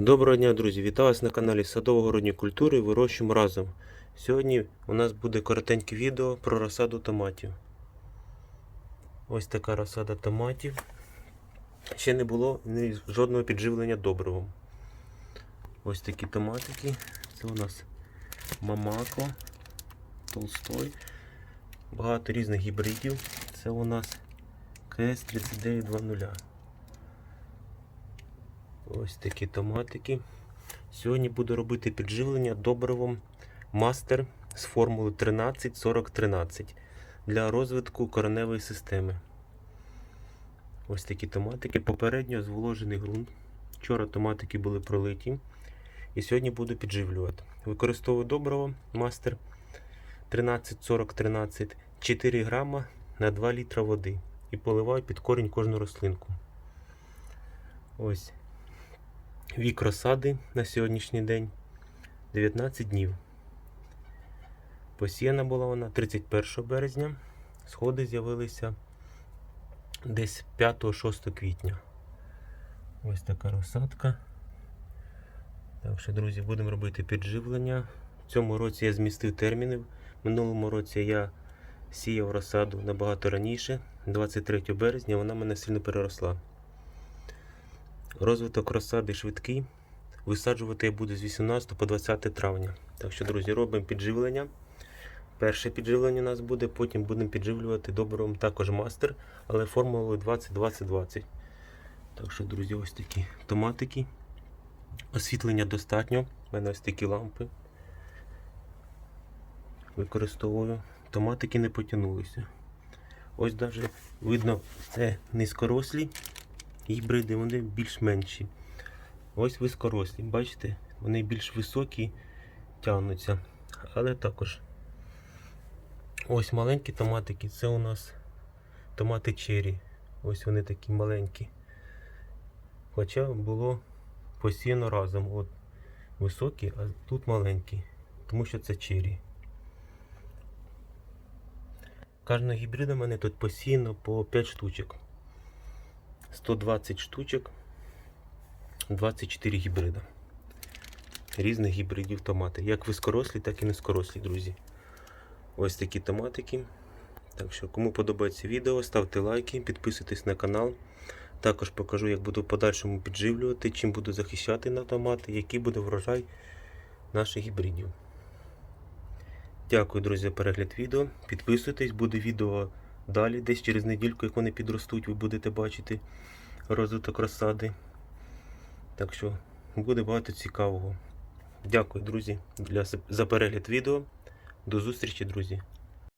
Доброго дня, друзі! Вітаю вас на каналі Садово-городні культури вирощуємо разом. Сьогодні у нас буде коротеньке відео про розсаду томатів. Ось така розсада томатів. Ще не було жодного підживлення добривом. Ось такі томатики. Це у нас Мамако, Толстой. Багато різних гібридів. Це у нас КС 3920. Ось такі томатики. Сьогодні буду робити підживлення добривом мастер з формули 13-40-13 для розвитку кореневої системи. Ось такі томатики. Попередньо зволожений ґрунт. Вчора томатики були пролиті. І сьогодні буду підживлювати. Використовую добриво мастер 13-40-13 4 грама на 2 літра води. І поливаю під корінь кожну рослинку. Ось Вік розсади на сьогоднішній день 19 днів. Посіяна була вона 31 березня. Сходи з'явилися десь 5-6 квітня. Ось така розсадка. Так що, друзі, будемо робити підживлення. В цьому році я змістив терміни. В минулому році я сіяв розсаду набагато раніше, 23 березня, вона мене сильно переросла. Розвиток розсади швидкий. Висаджувати я буду з 18 по 20 травня. Так що, друзі, робимо підживлення. Перше підживлення у нас буде, потім будемо підживлювати добривом також мастер, але формулою 20-20-20. Так що, друзі, ось такі томатики. Освітлення достатньо. У мене ось такі лампи. Використовую. Томатики не потягнулися. Ось навіть видно, це низькорослі гібриди, вони більш менші. Ось високорослі. Бачите, вони більш високі тягнуться. Але також ось маленькі томатики, це у нас томати чері. Ось вони такі маленькі. Хоча було посіяно разом. От високі, а тут маленькі. Тому що це чері. Кожного гібрида мене тут посіяно по 5 штучок. 120 штучок, 24 гібрида. Різних гібридів томати. Як вискорослі, так і низькорослі, друзі. Ось такі томатики. Так що, кому подобається відео, ставте лайки, підписуйтесь на канал. Також покажу, як буду в подальшому підживлювати, чим буду захищати на томати, який буде врожай наших гібридів. Дякую, друзі, за перегляд відео. Підписуйтесь, буде відео далі, десь через недільку, як вони підростуть, ви будете бачити розвиток розсади. Так що буде багато цікавого. Дякую, друзі, для, за перегляд відео. До зустрічі, друзі!